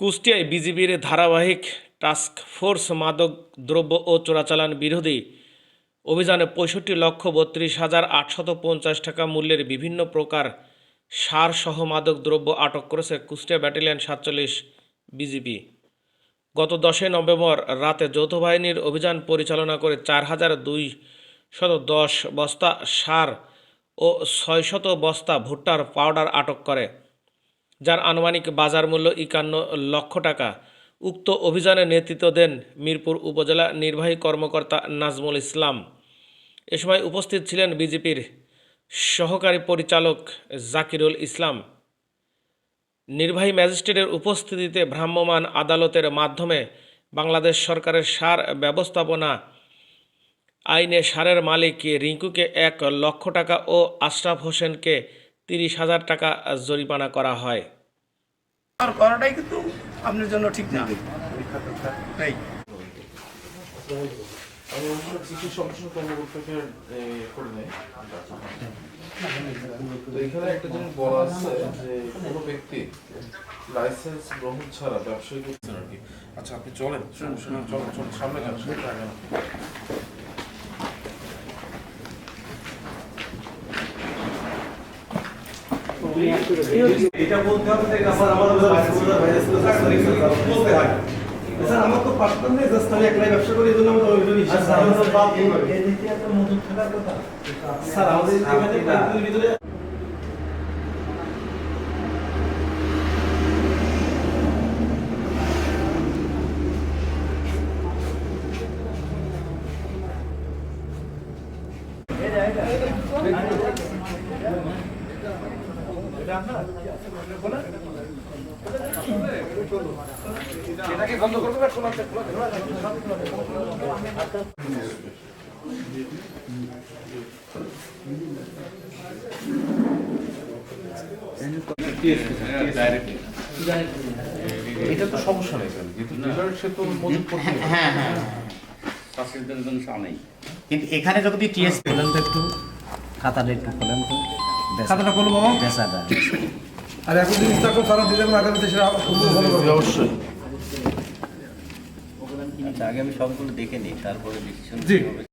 কুষ্টিয়ায় বিজিবির ধারাবাহিক task force মাদক, দ্রব্য ও চোরাচালান বিরোধী অভিযানে পঁয়ষট্টি লক্ষ বত্রিশ হাজার আটশত পঞ্চাশ টাকা মূল্যের বিভিন্ন প্রকার সার সহ মাদক, দ্রব্য আটক করেছে কুষ্টিয়া ব্যাটালিয়ন সাতচল্লিশ বিজিবি। গত দশই নভেম্বর রাতে যৌথ বাহিনীর অভিযান পরিচালনা করে চার হাজার দুই শত দশ বস্তা সার ও ছয়শত বস্তা ভুট্টার পাউডার আটক করে। যার আনুমানিক বাজার মূল্য একান্ন লক্ষ টাকা। উক্ত অভিযানে নেতৃত্ব দেন মিরপুর উপজেলা নির্বাহী কর্মকর্তা নাজমুল ইসলাম। এ সময় উপস্থিত ছিলেন বিজেপির সহকারী পরিচালক জাকিরুল ইসলাম। নির্বাহী ম্যাজিস্ট্রেটের উপস্থিতিতে ভ্রাম্যমাণ আদালতের মাধ্যমে বাংলাদেশ সরকারের সার ব্যবস্থাপনা আইনে সারের মালিক রিঙ্কুকে এক লক্ষ টাকা ও আশরাফ হোসেনকে তিরিশ হাজার টাকা জরিমানা করা হয়। আর করাটাই কিন্তু আপনার জন্য ঠিক না। এখানে একটা জিনিস বলা আছে যে কোনো ব্যক্তি লাইসেন্স গ্রহণ ছাড়া ব্যবসায়ী করছেন আর কি। আচ্ছা আপনি চলেন চলেন চলেন সামনে যান সামনে যান এটা বলতে হবে যে স্যার আমার বলতে হয় স্যার আমার তো পার্টনার নেই জাস্ট আমি একলাই ব্যবসা করি এই জন্য ওই জন্য স্যার আমাদের বাপ স্যার আমাদের এখানে এটা তো সমস্যা নেই স্যার কিন্তু সে তো করতে হ্যাঁ হ্যাঁ নেই কিন্তু এখানে যদি টিএস বলেন তো একটু খাতাটা একটু খোলেন তো। খাতাটা করব বাবা? বেচাটা আর এখন যদি ইচ্ছা করো তারা দিলে আগামীতে সেটা ভালো করব অবশ্যই। আচ্ছা আগে আমি সবগুলো দেখে নিই তারপরে ডিসিশন জি।